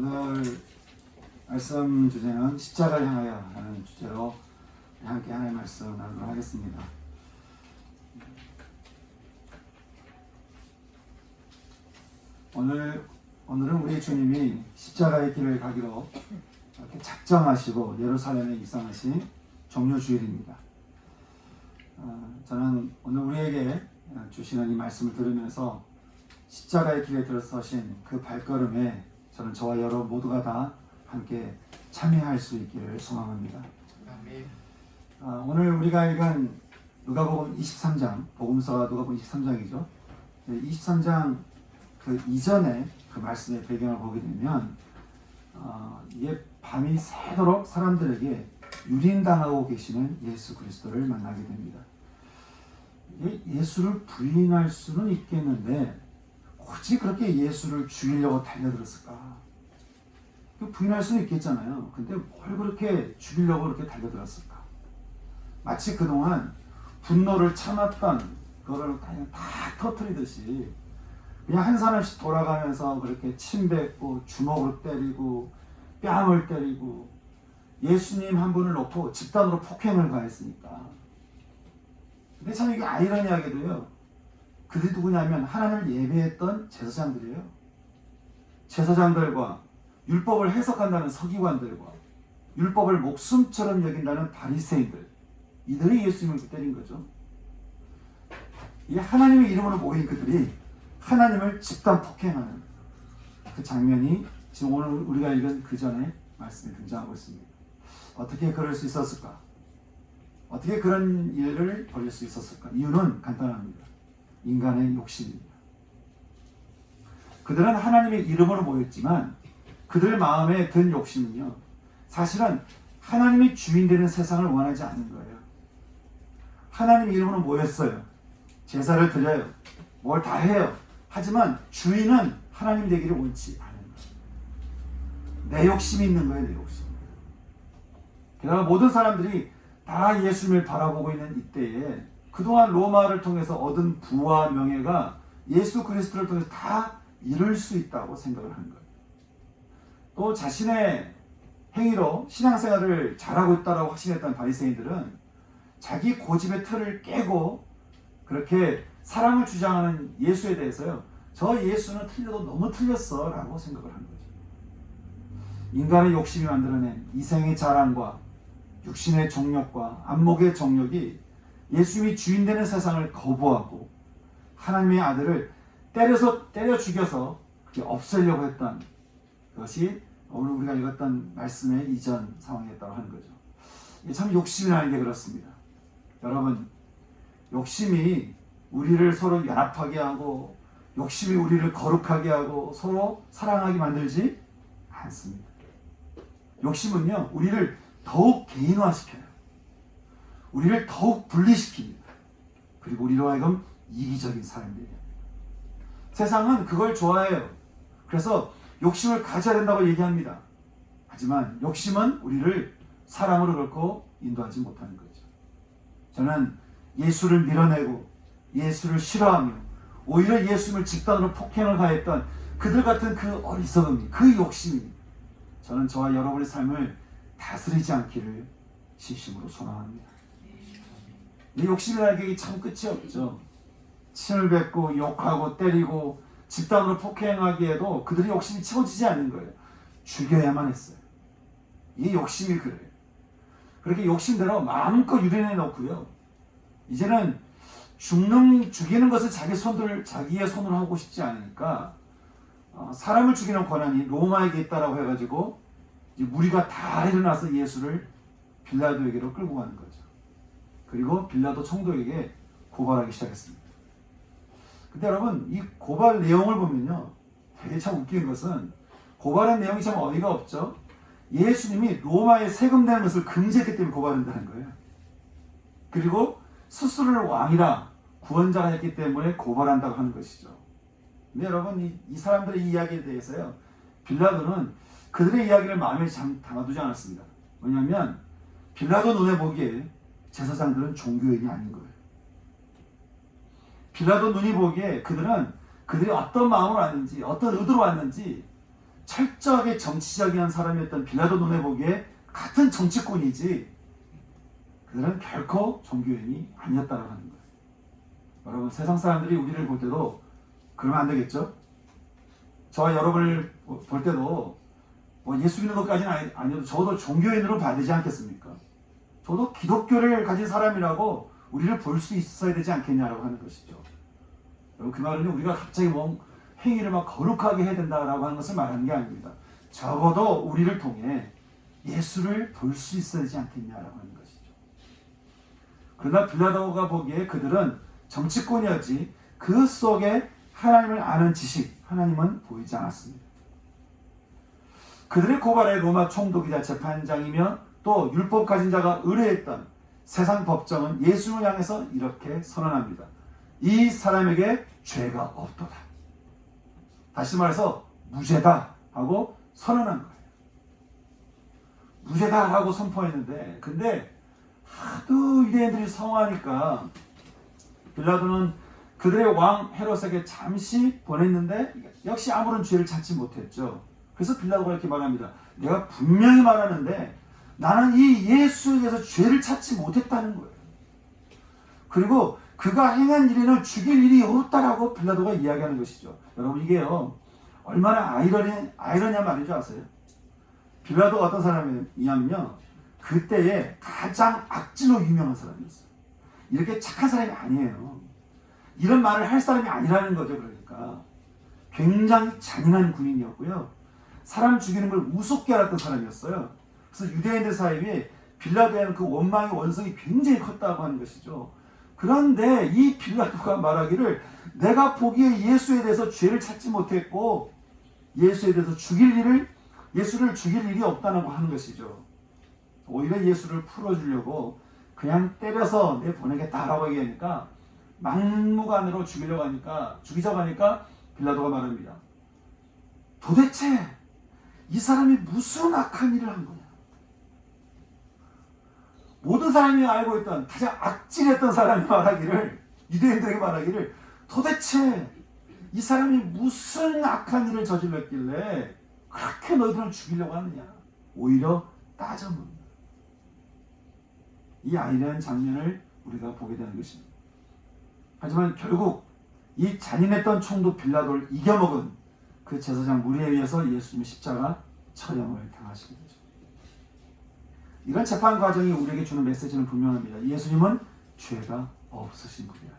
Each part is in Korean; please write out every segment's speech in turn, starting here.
오늘 말씀 주제는 십자가를 향하여 하는 주제로 함께 하나의 말씀 나누도록 하겠습니다. 오늘 오늘은 우리 주님이 십자가의 길을 가기로 이렇게 작정하시고 예루살렘에 입성하신 종료 주일입니다. 어, 저는 오늘 우리에게 주시는 이 말씀을 들으면서 십자가의 길에 들어서신 그 발걸음에 저는 저와 여러 모두가 다 함께 참여할 수 있기를 소망합니다. 아, 오늘 우리가 읽은 누가복음 23장, 복음서가 누가복음 23장이죠. 23장 그 이전에 그 말씀의 배경을 보게 되면 어, 이게 밤이 새도록 사람들에게 유린당하고 계시는 예수 그리스도를 만나게 됩니다. 예- 예수를 부인할 수는 있겠는데 굳이 그렇게 예수를 죽이려고 달려들었을까? 그 부인할 수는 있겠잖아요. 근데 뭘 그렇게 죽이려고 그렇게 달려들었을까? 마치 그동안 분노를 참았던 그거를 그냥 다 터트리듯이 그냥 한 사람씩 돌아가면서 그렇게 침 뱉고 주먹으로 때리고 뺨을 때리고 예수님 한 분을 놓고 집단으로 폭행을 가했으니까. 근데 참 이게 아이러니하게도요. 그들이 누구냐면 하나님을 예배했던 제사장들이에요. 제사장들과 율법을 해석한다는 서기관들과 율법을 목숨처럼 여긴다는 바리새인들 이들이 예수님을 때린 거죠. 이 하나님의 이름으로 모인 그들이 하나님을 집단 폭행하는 그 장면이 지금 오늘 우리가 읽은 그 전에 말씀에 등장하고 있습니다. 어떻게 그럴 수 있었을까? 어떻게 그런 일을 벌일 수 있었을까? 이유는 간단합니다. 인간의 욕심입니다. 그들은 하나님의 이름으로 모였지만 그들 마음에 든 욕심은요. 사실은 하나님이 주인 되는 세상을 원하지 않는 거예요. 하나님 이름으로 모였어요. 제사를 드려요. 뭘 다 해요. 하지만 주인은 하나님 되기를 원치 않은 거예요. 내 욕심이 있는 거예요, 내 욕심. 게다가 모든 사람들이 다 예수님을 바라보고 있는 이때에 그동안 로마를 통해서 얻은 부와 명예가 예수 그리스도를 통해서 다 이룰 수 있다고 생각을 하는 거예요. 또 자신의 행위로 신앙생활을 잘하고 있다고 확신했던 바리새인들은 자기 고집의 틀을 깨고 그렇게 사랑을 주장하는 예수에 대해서요. 저 예수는 틀려도 너무 틀렸어 라고 생각을 한 거죠. 인간의 욕심이 만들어낸 이생의 자랑과 육신의 정욕과 안목의 정욕이 예수님이 주인 되는 세상을 거부하고 하나님의 아들을 때려서 때려 죽여서 그게 없애려고 했던 것이 오늘 우리가 읽었던 말씀의 이전 상황이었다고 하는 거죠. 참 욕심이라는 게 그렇습니다. 여러분, 욕심이 우리를 서로 연합하게 하고 욕심이 우리를 거룩하게 하고 서로 사랑하게 만들지 않습니다. 욕심은요, 우리를 더욱 개인화시켜요. 우리를 더욱 분리시킵니다. 그리고 우리로 하여금 이기적인 사람들이. 세상은 그걸 좋아해요. 그래서 욕심을 가져야 된다고 얘기합니다. 하지만 욕심은 우리를 사랑으로 결코 인도하지 못하는 거죠. 저는 예수를 밀어내고 예수를 싫어하며 오히려 예수님을 집단으로 폭행을 가했던 그들 같은 그 어리석음이 그 욕심이 저는 저와 여러분의 삶을 다스리지 않기를 진심으로 소망합니다. 이 욕심이라는 게참 끝이 없죠. 침을 뱉고 욕하고 때리고 집단으로 폭행하기에도 그들의 욕심이 채워지지 않는 거예요. 죽여야만 했어요. 이 욕심이 그래요. 그렇게 욕심대로 마음껏 유린해 놓고요. 이제는 죽는 죽이는 것을 자기 손들 자기의 손으로 하고 싶지 않으니까 어, 사람을 죽이는 권한이 로마에게 있다라고 해가지고 무리가 다 일어나서 예수를 빌라도에게로 끌고 가는 거죠. 그리고 빌라도 총독에게 고발하기 시작했습니다. 근데 여러분 이 고발 내용을 보면요 되게 참 웃기는 것은 고발한 내용이 참 어이가 없죠. 예수님이 로마에 세금 내는 것을 금지했기 때문에 고발한다는 거예요. 그리고 스스로를 왕이라 구원자가 했기 때문에 고발한다고 하는 것이죠. 근데 여러분 이, 이 사람들의 이야기에 대해서요 빌라도는 그들의 이야기를 마음에 잠, 담아두지 않았습니다. 왜냐하면 빌라도 눈에 보기에 제사장들은 종교인이 아닌 거예요. 빌라도 눈이 보기에 그들은 그들이 어떤 마음으로 왔는지 어떤 의도로 왔는지 철저하게 정치적인 사람이었던 빌라도 눈에 보기에 같은 정치꾼이지 그들은 결코 종교인이 아니었다고 하는 거예요. 여러분 세상 사람들이 우리를 볼 때도 그러면 안 되겠죠? 저와 여러분을 볼 때도 뭐 예수 믿는 것까지는 아니- 아니어도 저도 종교인으로 봐야 되지 않겠습니까? 저도 기독교를 가진 사람이라고 우리를 볼 수 있어야 되지 않겠냐라고 하는 것이죠. 여러분 그 말은 우리가 갑자기 뭐 행위를 막 거룩하게 해야 된다라고 하는 것을 말하는 게 아닙니다. 적어도 우리를 통해 예수를 볼 수 있어야 되지 않겠냐라고 하는 것이죠. 그러나 빌라도가 보기에 그들은 정치권이었지 그 속에 하나님을 아는 지식, 하나님은 보이지 않았습니다. 그들의 고발에 로마 총독이자 재판장이며 또 율법 가진 자가 의뢰했던 세상 법정은 예수를 향해서 이렇게 선언합니다. 이 사람에게 죄가 없도다. 다시 말해서 무죄다 하고 선언한 거예요. 무죄다 하고 선포했는데 근데 하도 유대인들이 성하니까 빌라도는 그들의 왕 헤롯에게 잠시 보냈는데 역시 아무런 죄를 찾지 못했죠. 그래서 빌라도가 이렇게 말합니다. 내가 분명히 말하는데 나는 이 예수에 대해서 죄를 찾지 못했다는 거예요. 그리고 그가 행한 일에는 죽일 일이 없다라고 빌라도가 이야기하는 것이죠. 여러분 이게요 얼마나 아이러니 아이러니한 말인 줄 아세요? 빌라도가 어떤 사람이냐면요 그때에 가장 악질로 유명한 사람이었어요. 이렇게 착한 사람이 아니에요. 이런 말을 할 사람이 아니라는 거죠. 그러니까 굉장히 잔인한 군인이었고요. 사람 죽이는 걸 우습게 알았던 사람이었어요. 그래서 유대인들 사이에 빌라도에는 그 원망의 원성이 굉장히 컸다고 하는 것이죠. 그런데 이 빌라도가 말하기를 내가 보기에 예수에 대해서 죄를 찾지 못했고 예수에 대해서 죽일 일을 예수를 죽일 일이 없다고 하는 것이죠. 오히려 예수를 풀어주려고 그냥 때려서 내 보내겠다라고 얘기하니까 막무가내로 죽이려고 하니까 죽이자고 하니까 빌라도가 말합니다. 도대체 이 사람이 무슨 악한 일을 한 거냐? 모든 사람이 알고 있던 가장 악질했던 사람이 말하기를 유대인들에게 말하기를 도대체 이 사람이 무슨 악한 일을 저질렀길래 그렇게 너희들을 죽이려고 하느냐? 오히려 따져묻는 이 아이러한 장면을 우리가 보게 되는 것입니다. 하지만 결국 이 잔인했던 총독 빌라도를 이겨먹은 그 제사장 무리에 의해서 예수님의 십자가 처형을 되죠. 이런 재판 과정이 우리에게 주는 메시지는 분명합니다. 예수님은 죄가 없으신 분이야.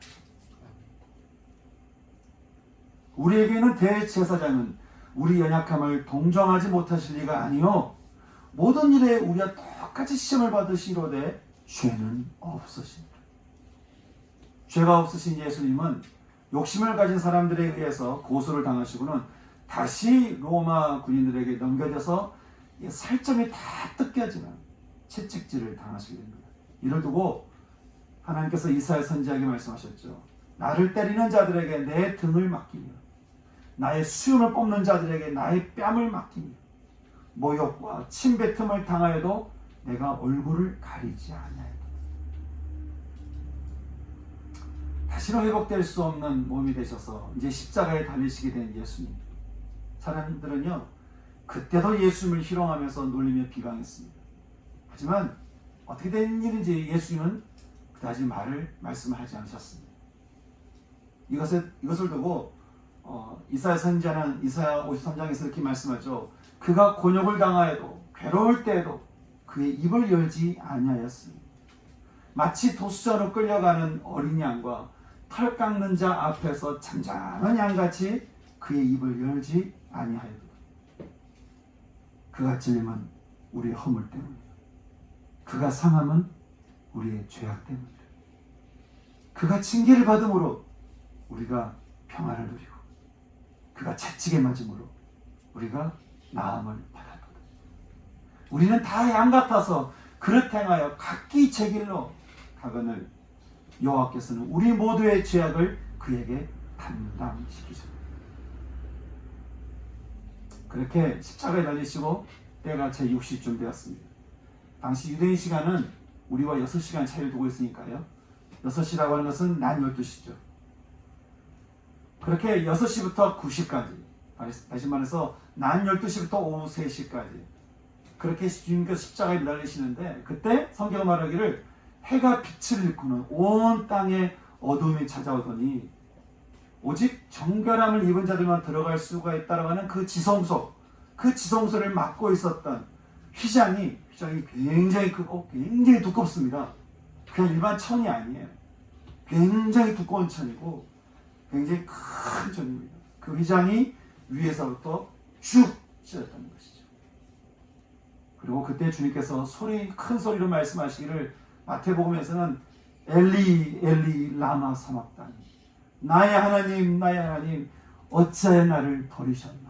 우리에게는 대제사장은 우리 연약함을 동정하지 못하실 리가 아니요 모든 일에 우리와 똑같이 시험을 받으시로되 죄는 없으십니다. 죄가 없으신 예수님은 욕심을 가진 사람들에 의해서 고소를 당하시고는 다시 로마 군인들에게 넘겨져서 이 살점이 다 뜯겨지는 채찍질을 당하시게 됩니다. 이를 두고 하나님께서 이사야 선지자에게 말씀하셨죠. 나를 때리는 자들에게 내 등을 맡기며 나의 수염을 뽑는 자들에게 나의 뺨을 맡기며 모욕과 침뱉음을 당하여도 내가 얼굴을 가리지 아니하였다. 다시는 회복될 수 없는 몸이 되셔서 이제 십자가에 달리시게 된 예수님. 사람들은요 그때도 예수님을 희롱하면서 놀리며 비방했습니다. 하지만 어떻게 된 일인지 예수님은 그다지 말을 말씀하지 않으셨습니다. 이것을 이것을 두고 어, 이사야 선지자는 이사야 53장에서 이렇게 말씀하죠. 그가 곤욕을 당하여도 괴로울 때에도 그의 입을 열지 아니하였으니 마치 도수자로 끌려가는 어린 양과 털 깎는 자 앞에서 잠잠한 양같이 그의 입을 열지 아니하였다. 그가 찔림은 우리의 허물 때문이다. 그가 상함은 우리의 죄악 때문이다. 그가 징계를 받음으로 우리가 평화를 누리고 그가 채찍에 맞음으로 우리가 나음을 받았다. 우리는 다 양 같아서 그릇 행하여 각기 제 길로 가거늘 여호와께서는 우리 모두의 죄악을 그에게 담당시키셨다. 그렇게 십자가에 달리시고 때가 제 60쯤 되었습니다. 당시 유대인 시간은 우리와 6시간 차이를 두고 있으니까요. 6시라고 하는 것은 낮 12시죠. 그렇게 6시부터 9시까지 다시, 말해서 낮 12시부터 오후 3시까지 그렇게 주님께서 십자가에 매달리시는데 그때 성경 말하기를 해가 빛을 잃고는 온 땅에 어둠이 찾아오더니 오직 정결함을 입은 자들만 들어갈 수가 있다라고 하는 그 지성소 그 지성소를 막고 있었던 휘장이 휘장이 굉장히 크고 굉장히 두껍습니다. 그냥 일반 천이 아니에요. 굉장히 두꺼운 천이고 굉장히 큰 천입니다. 그 휘장이 위에서부터 쭉 찢어졌다는 것이죠. 그리고 그때 주님께서 소리 큰 소리로 말씀하시기를 마태복음에서는 엘리 엘리 라마 사막다니 나의 하나님 나의 하나님 어찌하여 나를 버리셨나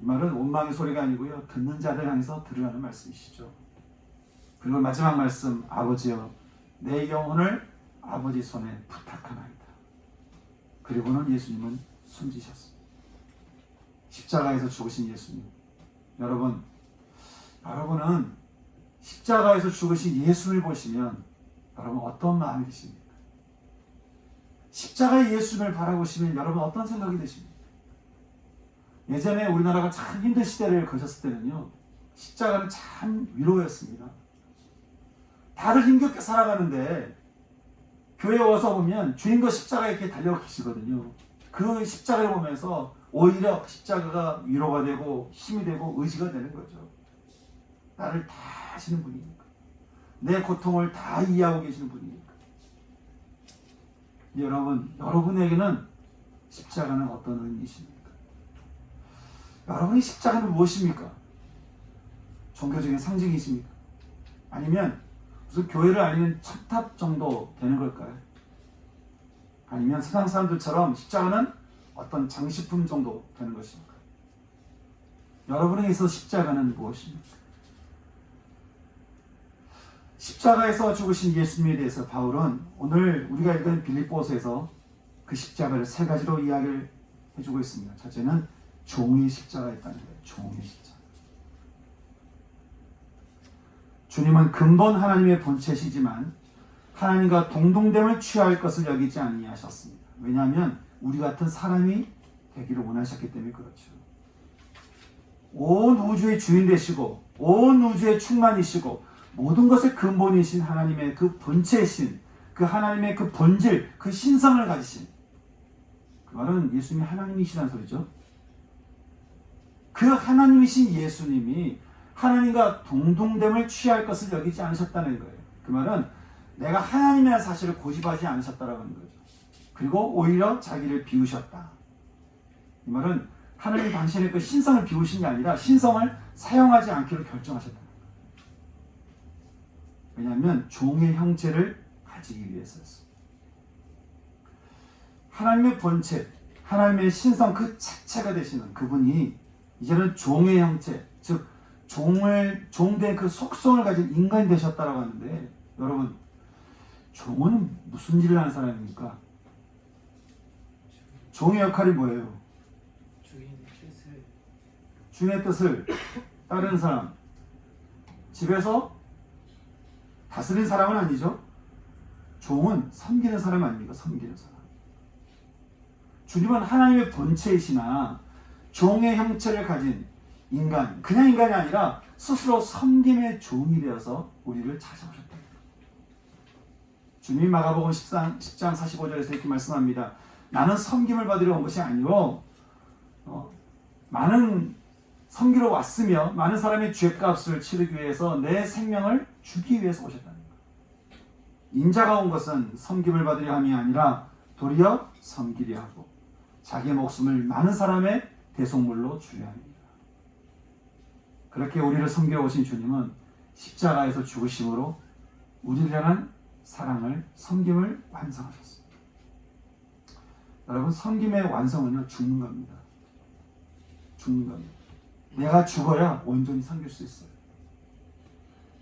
이 말은 원망의 소리가 아니고요. 듣는 자들 향해서 들으라는 말씀이시죠. 그리고 마지막 말씀 아버지여 내 영혼을 아버지 손에 부탁하나이다. 그리고는 예수님은 숨지셨습니다. 십자가에서 죽으신 예수님. 여러분 여러분은 십자가에서 죽으신 예수를 보시면 여러분 어떤 마음이 드십니까? 십자가의 예수님을 바라보시면 여러분 어떤 생각이 드십니까? 예전에 우리나라가 참 힘든 시대를 거쳤을 때는요 십자가는 참 위로였습니다. 다들 힘겹게 살아가는데 교회 와서 보면 주님과 십자가에 이렇게 달려 계시거든요. 그 십자가를 보면서 오히려 십자가가 위로가 되고 힘이 되고 의지가 되는 거죠. 나를 다 아시는 분이니까. 내 고통을 다 이해하고 계시는 분이니까. 여러분, 여러분에게는 십자가는 어떤 의미이십니까? 여러분의 십자가는 무엇입니까? 종교적인 상징이십니까? 아니면 무슨 교회를 알리는 첩탑 정도 되는 걸까요? 아니면 세상 사람들처럼 십자가는 어떤 장식품 정도 되는 것입니까? 여러분에게 있어 십자가는 무엇입니까? 십자가에서 죽으신 예수님에 대해서 바울은 오늘 우리가 읽은 빌립보서에서 그 십자가를 세 가지로 이야기를 해주고 있습니다. 첫째는 종의 십자가였다는 거예요. 종의 십자가. 주님은 근본 하나님의 본체시지만 하나님과 동동됨을 취할 것을 여기지 아니하셨습니다. 왜냐하면 우리 같은 사람이 되기를 원하셨기 때문에 그렇죠. 온 우주의 주인 되시고 온 우주의 충만이시고 모든 것의 근본이신 하나님의 그 본체이신 그 하나님의 그 본질 그 신성을 가지신 그 말은 예수님이 하나님이시라는 소리죠. 그 하나님이신 예수님이 하나님과 동동됨을 취할 것을 여기지 않으셨다는 거예요. 그 말은 내가 하나님이라는 사실을 고집하지 않으셨다라는 거죠. 그리고 오히려 자기를 비우셨다. 이 말은 하나님 당신의 그 신성을 비우신 게 아니라 신성을 사용하지 않기로 결정하셨다. 왜냐하면 종의 형체를 가지기 위해서였어. 하나님의 본체, 하나님의 신성 그 자체가 되시는 그분이 이제는 종의 형체, 즉 종을 종된 그 속성을 가진 인간이 되셨다라고 하는데 여러분 종은 무슨 일을 하는 사람입니까? 종의 역할이 뭐예요? 주인 뜻을 주인의 뜻을 따르는 사람. 집에서 다스린 사람은 아니죠. 종은 섬기는 사람 아닙니까? 섬기는 사람. 주님은 하나님의 본체이시나 종의 형체를 가진 인간, 그냥 인간이 아니라 스스로 섬김의 종이 되어서 우리를 찾아오셨다. 주님 마가복음 10장, 10장 45절에서 이렇게 말씀합니다. 나는 섬김을 받으려 온 것이 아니요 어, 많은 섬기러 왔으며 많은 사람의 죄값을 치르기 위해서 내 생명을 주기 위해서 오셨다는 거예요. 인자가 온 것은 섬김을 받으려 함이 아니라 도리어 섬기려 하고 자기의 목숨을 많은 사람의 대속물로 주려 합니다. 그렇게 우리를 섬기러 오신 주님은 십자가에서 죽으심으로 우리를 향한 사랑을 섬김을 완성하셨습니다. 여러분 섬김의 완성은요 죽는 겁니다. 죽는 겁니다. 내가 죽어야 온전히 섬길 수 있어요.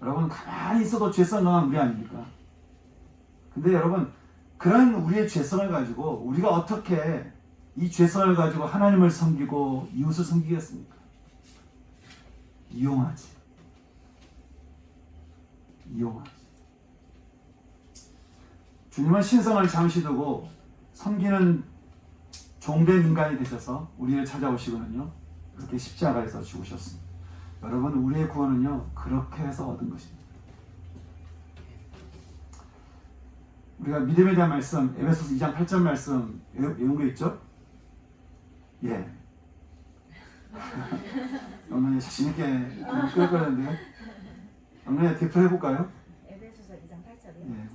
여러분 가만히 있어도 죄성 강한 우리 아닙니까? 근데 여러분 그런 우리의 죄성을 가지고 우리가 어떻게 이 죄성을 가지고 하나님을 섬기고 이웃을 섬기겠습니까? 이용하지. 이용하지. 주님은 신성을 잠시 두고 섬기는 종된 인간이 되셔서 우리를 찾아오시거든요. 그렇게 십자가에서 죽으셨습니다. 여러분 우리의 구원은요 그렇게 해서 얻은 것입니다. 우리가 믿음에 대한 말씀 에베소서 2장 8절 말씀 외- 외운 거 있죠? 예. 영란이 자신 있게 끌 거는데요. 영란이 대표 해볼까요? 에베소서 2장 8절이요. 예.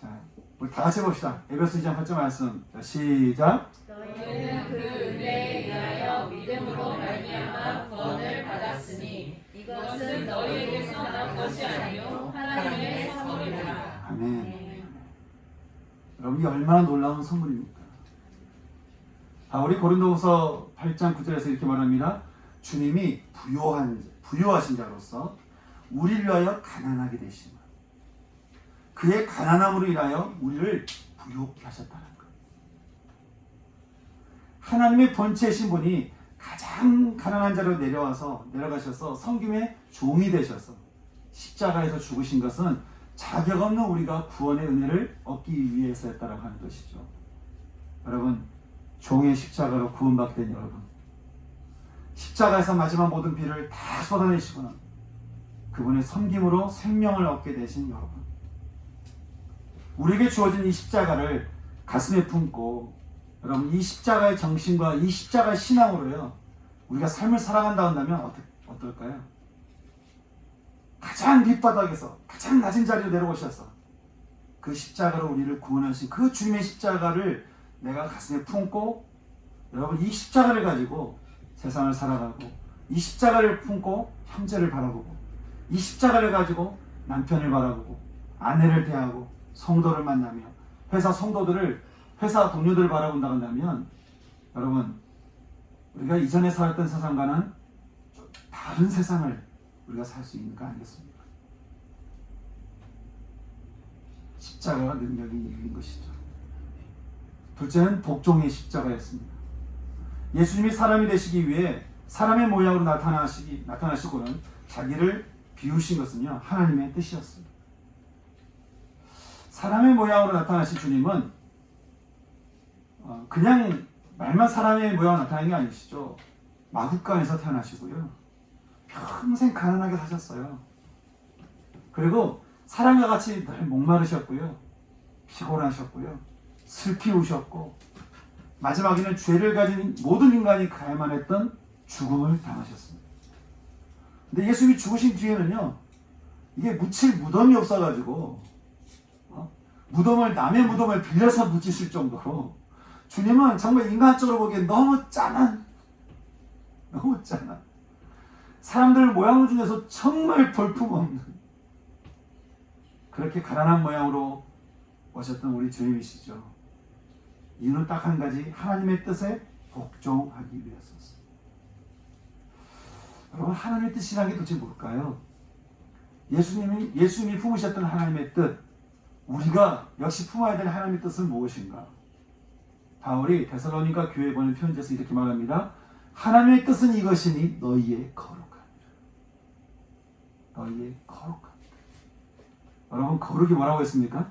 자, 우리 다 같이 해봅시다. 에베소 2장 8절 말씀. 자, 시작. 너희는 그 은혜에 의하여 믿음으로 말미암아 구원을 받았으니 이것은 너희에게서 난 것이 아니요 하나님의 선물이라. 아멘. 여러분 이 얼마나 놀라운 선물입니까? 바울이 고린도후서 8장 9절에서 이렇게 말합니다. 주님이 부요한 부요하신 자로서 우리를 위하여 가난하게 되시며 그의 가난함으로 인하여 우리를 부요케 하셨다는 것. 하나님의 본체이신 분이 가장 가난한 자로 내려와서 내려가셔서 성김의 종이 되셔서 십자가에서 죽으신 것은 자격 없는 우리가 구원의 은혜를 얻기 위해서였다라고 하는 것이죠. 여러분, 종의 십자가로 구원받게 된 여러분, 십자가에서 마지막 모든 비를 다 쏟아내시고는 그분의 섬김으로 생명을 얻게 되신 여러분, 우리에게 주어진 이 십자가를 가슴에 품고 여러분 이 십자가의 정신과 이 십자가의 신앙으로요 우리가 삶을 살아간다 한다면 어떨, 어떨까요? 가장 밑바닥에서 가장 낮은 자리로 내려오셔서 그 십자가로 우리를 구원하신 그 주님의 십자가를 내가 가슴에 품고 여러분 이 십자가를 가지고 세상을 살아가고 이 십자가를 품고 형제를 바라보고 이 십자가를 가지고 남편을 바라보고 아내를 대하고 성도를 만나며 회사 성도들을 회사 동료들을 바라본다 한다면 여러분 우리가 이전에 살았던 세상과는 좀 다른 세상을 우리가 살 수 있는 거 아니겠습니까? 십자가가 능력이 있는 것이죠. 둘째는 복종의 십자가였습니다. 예수님이 사람이 되시기 위해 사람의 모양으로 나타나시기 나타나시고는 자기를 비우신 것은요 하나님의 뜻이었습니다. 사람의 모양으로 나타나신 주님은 어, 그냥 말만 사람의 모양으로 나타나는 게 아니시죠. 마국간에서 태어나시고요. 평생 가난하게 사셨어요. 그리고 사람과 같이 늘 목마르셨고요. 피곤하셨고요. 슬피 우셨고 마지막에는 죄를 가진 모든 인간이 가야만 했던 죽음을 당하셨습니다. 근데 예수님이 죽으신 뒤에는요. 이게 묻힐 무덤이 없어가지고 어? 무덤을 남의 무덤을 빌려서 묻히실 정도로 주님은 정말 인간적으로 보기엔 너무 짠한 너무 짠한 사람들 모양 중에서 정말 볼품없는 그렇게 가난한 모양으로 오셨던 우리 주님이시죠. 이유는 딱 한 가지 하나님의 뜻에 복종하기 위해서였습니다. 여러분 하나님의 뜻이라는 게 도대체 뭘까요? 예수님이 예수님이 품으셨던 하나님의 뜻 우리가 역시 품어야 될 하나님의 뜻은 무엇인가? 바울이 데살로니가 교회에 보낸 편지에서 이렇게 말합니다. 하나님의 뜻은 이것이니 너희의 거룩함이라. 너희의 거룩함. 여러분 거룩이 뭐라고 했습니까?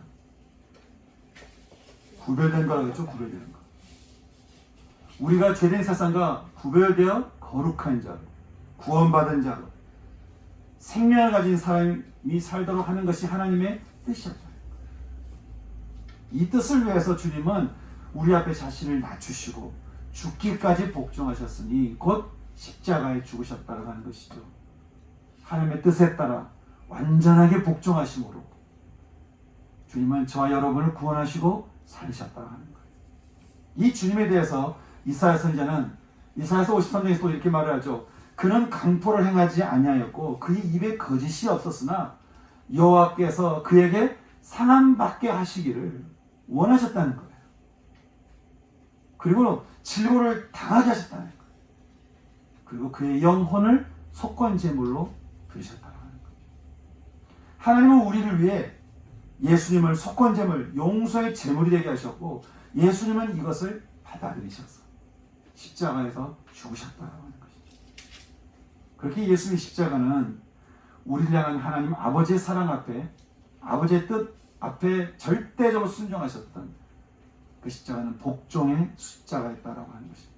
구별된 거라고 했죠. 구별된 거. 우리가 죄된 세상과 구별되어 거룩한 자로 구원받은 자로 생명을 가진 사람이 살도록 하는 것이 하나님의 뜻이었다. 이 뜻을 위해서 주님은 우리 앞에 자신을 낮추시고 죽기까지 복종하셨으니 곧 십자가에 죽으셨다고 하는 것이죠. 하나님의 뜻에 따라 완전하게 복종하심으로 주님은 저와 여러분을 구원하시고 살리셨다고 하는 거예요. 이 주님에 대해서 이사야 선지자는 이사야서 53장에서 또 이렇게 말을 하죠. 그는 강포를 행하지 아니하였고 그의 입에 거짓이 없었으나 여호와께서 그에게 상함 받게 하시기를 원하셨다는 거예요. 그리고 질고를 당하게 하셨다는 거예요. 그리고 그의 영혼을 속건 제물로 드리셨다는 거예요. 하나님은 우리를 위해 예수님을 속건 제물, 용서의 제물이 되게 하셨고 예수님은 이것을 받아들이셔서 십자가에서 죽으셨다고 하는 것이죠. 그렇게 예수님의 십자가는 우리를 향한 하나님 아버지의 사랑 앞에 아버지의 뜻 앞에 절대적으로 순종하셨던 그 십자가는 복종의 숫자가 있다라고 하는 것입니다.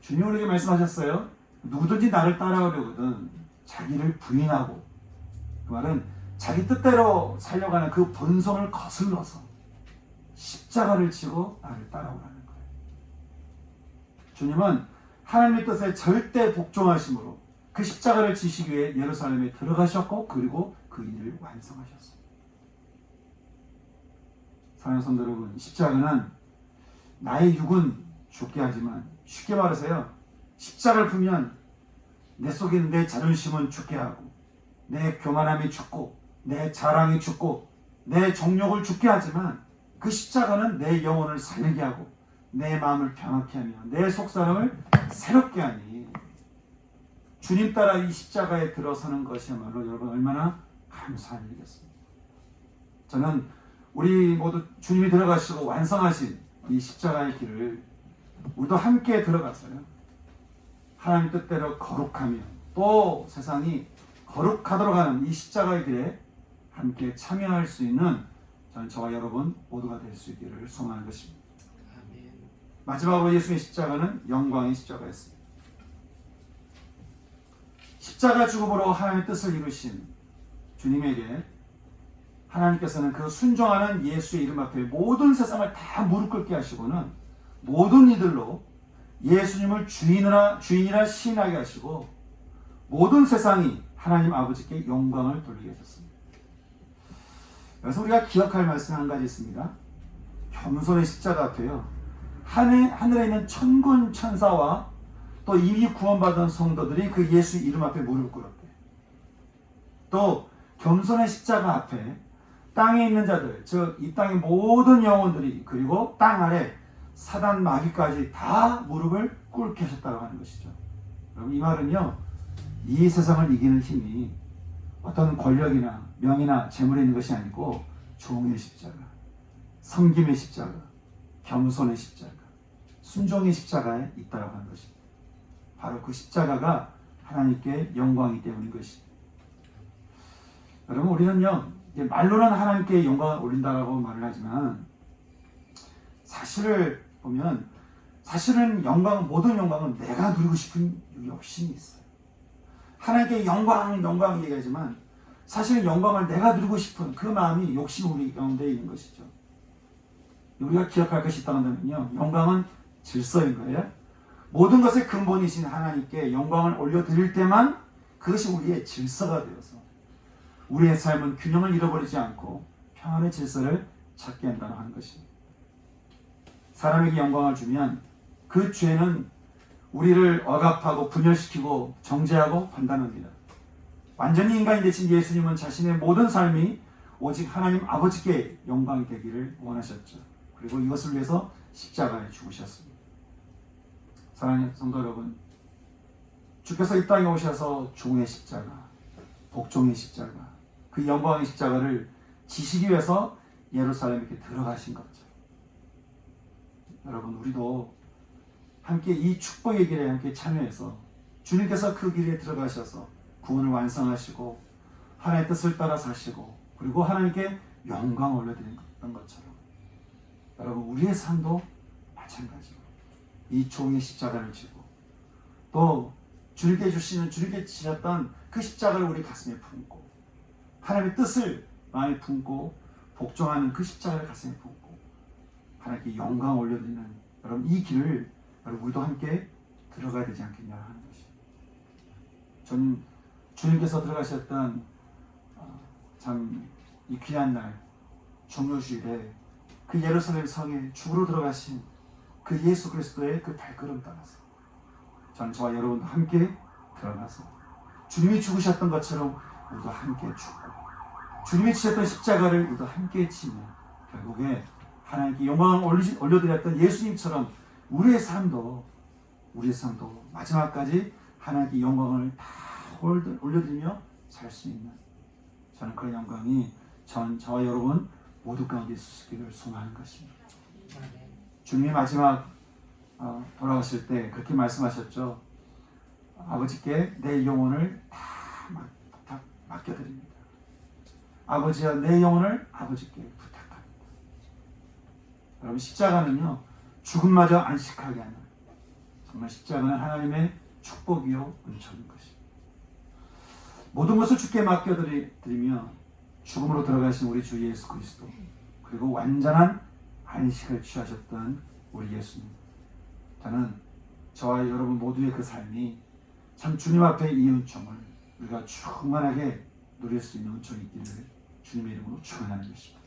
주님 우리에게 말씀하셨어요. 누구든지 나를 따라오려거든 자기를 부인하고 그 말은 자기 뜻대로 살려가는 그 본성을 거슬러서 십자가를 지고 나를 따라오라는 거예요. 주님은 하나님의 뜻에 절대 복종하심으로 그 십자가를 지시기 위해 예루살렘에 들어가셨고 그리고 그 일을 완성하셨습니다. 사랑하는 성도 여러분, 십자가는 나의 육은 죽게 하지만 쉽게 말해서요. 십자가를 풀면 내 속에 있는 내 자존심은 죽게 하고 내 교만함이 죽고 내 자랑이 죽고 내 정욕을 죽게 하지만 그 십자가는 내 영혼을 살리게 하고 내 마음을 평안케 하며 내 속사람을 새롭게 하니 주님 따라 이 십자가에 들어서는 것이야말로 여러분 얼마나 감사한 일이겠습니까? 저는 우리 모두 주님이 들어가시고 완성하신 이 십자가의 길을 우리도 함께 들어갔어요. 하나님 뜻대로 거룩하며 또 세상이 거룩하도록 하는 이 십자가의 길에 함께 참여할 수 있는 저는 저와 여러분 모두가 될 수 있기를 소망하는 것입니다. 아멘. 마지막으로 예수의 십자가는 영광의 십자가였습니다. 십자가 죽음으로 하나님의 뜻을 이루신 주님에게 하나님께서는 그 순종하는 예수의 이름 앞에 모든 세상을 다 무릎 꿇게 하시고는 모든 이들로 예수님을 주인이라 주인이라 시인하게 하시고 모든 세상이 하나님 아버지께 영광을 돌리게 하셨습니다. 그래서 우리가 기억할 말씀 한 가지 있습니다. 겸손의 십자가 앞에요. 하늘, 하늘에 있는 천군 천사와 또 이미 구원받은 성도들이 그 예수 이름 앞에 무릎 꿇었대. 또 겸손의 십자가 앞에 땅에 있는 자들, 즉 이 땅의 모든 영혼들이 그리고 땅 아래 사단 마귀까지 다 무릎을 꿇게 하셨다고 하는 것이죠. 여러분 이 말은요. 이 세상을 이기는 힘이 어떤 권력이나 명이나 재물에 있는 것이 아니고 종의 십자가, 섬김의 십자가, 겸손의 십자가, 순종의 십자가에 있다고 하는 것입니다. 바로 그 십자가가 하나님께 영광이 때문인 것입니다. 여러분 우리는요 말로는 하나님께 영광을 올린다라고 말을 하지만 사실을 보면 사실은 영광 모든 영광은 내가 누리고 싶은 욕심이 있어요. 하나님께 영광 영광 얘기하지만 사실 영광을 내가 누리고 싶은 그 마음이 욕심 우리 가운데 있는 것이죠. 우리가 기억할 것이 있다면요 영광은 질서인 거예요. 모든 것의 근본이신 하나님께 영광을 올려드릴 때만 그것이 우리의 질서가 되어서 우리의 삶은 균형을 잃어버리지 않고 평안의 질서를 찾게 한다고 하는 것입니다. 사람에게 영광을 주면 그 죄는 우리를 억압하고 분열시키고 정죄하고 판단합니다. 완전히 인간이 되신 예수님은 자신의 모든 삶이 오직 하나님 아버지께 영광이 되기를 원하셨죠. 그리고 이것을 위해서 십자가에 죽으셨습니다. 사랑하는 성도 여러분, 주께서 이 땅에 오셔서 종의 십자가, 복종의 십자가, 그 영광의 십자가를 지시기 위해서 예루살렘에 들어가신 거죠. 여러분, 우리도 함께 이 축복의 길에 함께 참여해서 주님께서 그 길에 들어가셔서 구원을 완성하시고 하나님의 뜻을 따라 사시고 그리고 하나님께 영광을 올려드렸던 것처럼 여러분 우리의 삶도 마찬가지로 이 종의 십자가를 지고 또 주님께 주시는 주님께 지셨던 그 십자가를 우리 가슴에 품고 하나님의 뜻을 마음에 품고 복종하는 그 십자가를 가슴에 품고 하나님께 영광 올려드리는 여러분 이 길을 우리도 함께 들어가야 되지 않겠냐 하는 것입니다. 저는 주님께서 들어가셨던 어, 참이 귀한 날 종료주일에 그 예루살렘 성에 죽으러 들어가신 그 예수 그리스도의 그 발걸음 따라서 저는 저와 여러분도 함께 들어가서 주님이 죽으셨던 것처럼 우리도 함께 죽고 주님이 지셨던 십자가를 우리도 함께 지며 결국에 하나님께 영광을 올려드렸던 예수님처럼 우리의 삶도 우리의 삶도 마지막까지 하나님께 영광을 다 올려- 올려드리며 살 수 있는 저는 그런 영광이 전 저와 여러분 모두 가운데 있으시기를 소망하는 것입니다. 주님이 마지막 어, 돌아가실 때 그렇게 말씀하셨죠. 아버지께 내 영혼을 다 맡겨드립니다. 아버지야 내 영혼을 아버지께 부탁합니다. 여러분 십자가는요 죽음마저 안식하게 하는 정말 십자가는 하나님의 축복이요 은총인 것입니다. 모든 것을 주께 맡겨드리며 죽음으로 들어가신 우리 주 예수 그리스도 그리고 완전한 안식을 취하셨던 우리 예수님. 저는 저와 여러분 모두의 그 삶이 참 주님 앞에 이 은총을 우리가 충만하게 누릴 수 있는 은총이 있기를 주님의 이름으로 축원하는 것입니다.